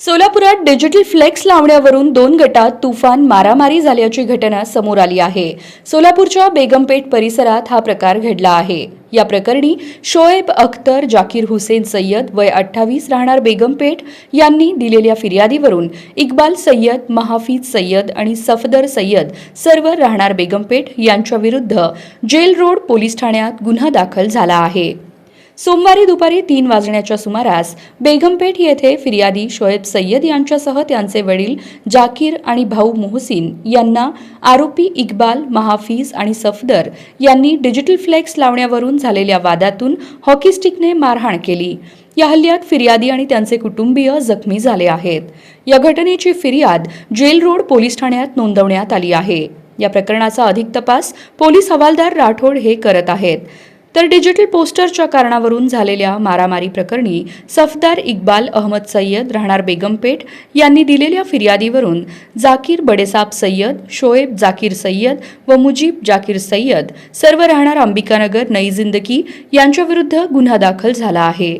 सोलापुरात digital flex लावण्यावरून दोन गटात तुफान मारामारी झाल्याची घटना समोर आली आहे. सोलापूरच्या बेगमपेठ परिसरात हा प्रकार घडला आहे. या प्रकरणी शोएब अख्तर जाकीर हुसेन सय्यद वय अठ्ठावीस राहणार बेगमपेठ यांनी दिलेल्या फिर्यादीवरून इक्बाल सय्यद महाफिज सय्यद आणि सफदर सय्यद सर्व राहणार बेगमपेठ यांच्याविरुद्ध जेल रोड पोलीस ठाण्यात गुन्हा दाखल झाला आहे. सोमवारी दुपारी तीन वाजण्याच्या सुमारास बेगमपेठ येथे फिर्यादी शोएब सय्यद यांच्यासह त्यांचे वडील जाकीर आणि भाऊ मोहसिन यांना आरोपी इक्बाल महाफिज आणि सफदर यांनी डिजिटल फ्लेक्स लावण्यावरून झालेल्या वादातून हॉकी स्टिकने मारहाण केली. या हल्ल्यात फिर्यादी आणि त्यांचे कुटुंबीय जखमी झाले आहेत. या घटनेची फिर्याद जेल रोड पोलीस ठाण्यात नोंदवण्यात आली आहे. या प्रकरणाचा अधिक तपास पोलीस हवालदार राठोड हे करत आहेत. तर डिजिटल पोस्टरच्या कारणावरून झालेल्या मारामारी प्रकरणी सफदार इक्बाल अहमद सय्यद राहणार बेगमपेठ यांनी दिलेल्या फिर्यादीवरून जाकीर बडेसाब सय्यद शोएब जाकीर सय्यद व मुजीब जाकीर सय्यद सर्व राहणार अंबिकानगर नई जिंदगी यांच्याविरुद्ध गुन्हा दाखल झाला आहे.